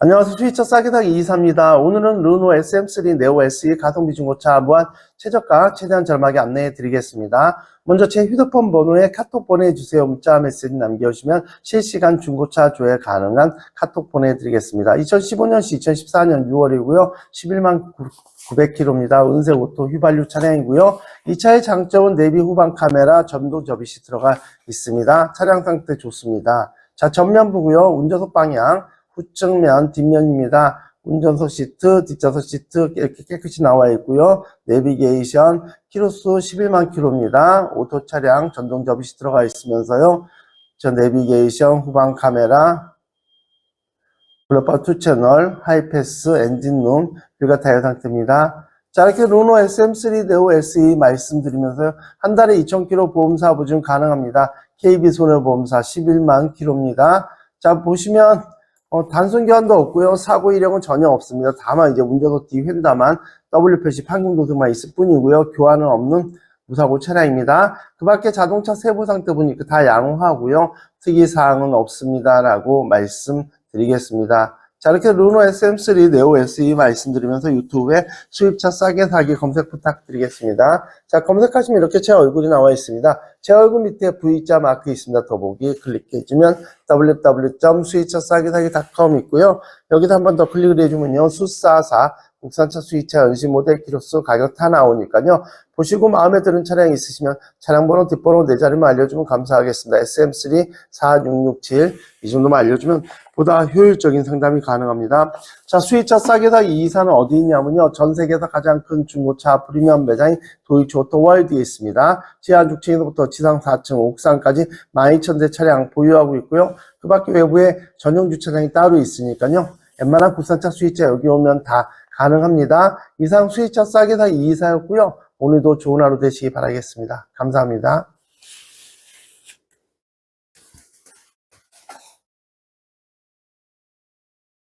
안녕하세요. 트위처 싸게 사기 이사입니다. 오늘은 르노 SM3 네오 SE 가성비 중고차 무한 최저가 최대한 절막에 안내해 드리겠습니다. 먼저 제 휴대폰 번호에 카톡 보내주세요. 문자 메시지 남겨주시면 실시간 중고차 조회 가능한 카톡 보내드리겠습니다. 2015년시 2014년 6월이고요. 11만 900km입니다. 은색 오토 휘발유 차량이고요. 이 차의 장점은 내비 후방 카메라 전동 접이시 들어가 있습니다. 차량 상태 좋습니다. 자, 전면부고요. 운전석 방향, 후측면, 뒷면입니다. 운전석 시트, 뒷좌석 시트 이렇게 깨끗이 나와 있고요. 내비게이션, 키로수 11만 킬로입니다. 오토 차량 전동 접이시 들어가 있으면서요. 저 내비게이션, 후방 카메라, 블러바 2 채널, 하이패스, 엔진룸, 뷰가 타이어 상태입니다. 자, 이렇게 루노 SM3 네오 SE 말씀드리면서요. 한 달에 2,000km 보험사 보증 가능합니다. KB 손해보험사 11만 킬로입니다. 자, 보시면 어, 단순 교환도 없고요. 사고 이력은 전혀 없습니다. 다만 이제 운전석 뒤 휀다만 W 표시 판금 도색만 있을 뿐이고요. 교환은 없는 무사고 차량입니다. 그 밖에 자동차 세부 상태 보니까 다 양호하고요. 특이 사항은 없습니다라고 말씀드리겠습니다. 자, 이렇게 루노 SM3 네오 SE 말씀드리면서 유튜브에 수입차 싸게 사기 검색 부탁드리겠습니다. 자, 검색하시면 이렇게 제 얼굴이 나와 있습니다. 제 얼굴 밑에 V자 마크 있습니다. 더보기 클릭해주면 www.수입차싸게 사기.com 있고요. 여기서 한 번 더 클릭을 해주면요. 수사사 국산차 수입차 연식 모델 키로수 가격 다 나오니까요. 보시고 마음에 드는 차량 있으시면 차량 번호 뒷번호 네 자리만 알려주면 감사하겠습니다. SM3 4667 이 정도만 알려주면 보다 효율적인 상담이 가능합니다. 자, 수입차 싸게 사기 이사는 어디 있냐면요. 전 세계에서 가장 큰 중고차 프리미엄 매장인 도이치 오토 월드에 있습니다. 지하 6층에서부터 지상 4층, 옥상까지 12,000대 차량 보유하고 있고요. 그 밖에 외부에 전용 주차장이 따로 있으니까요. 웬만한 국산차 수입차 여기 오면 다 가능합니다. 이상 수입차 싸게 사기 이사였고요. 오늘도 좋은 하루 되시기 바라겠습니다. 감사합니다.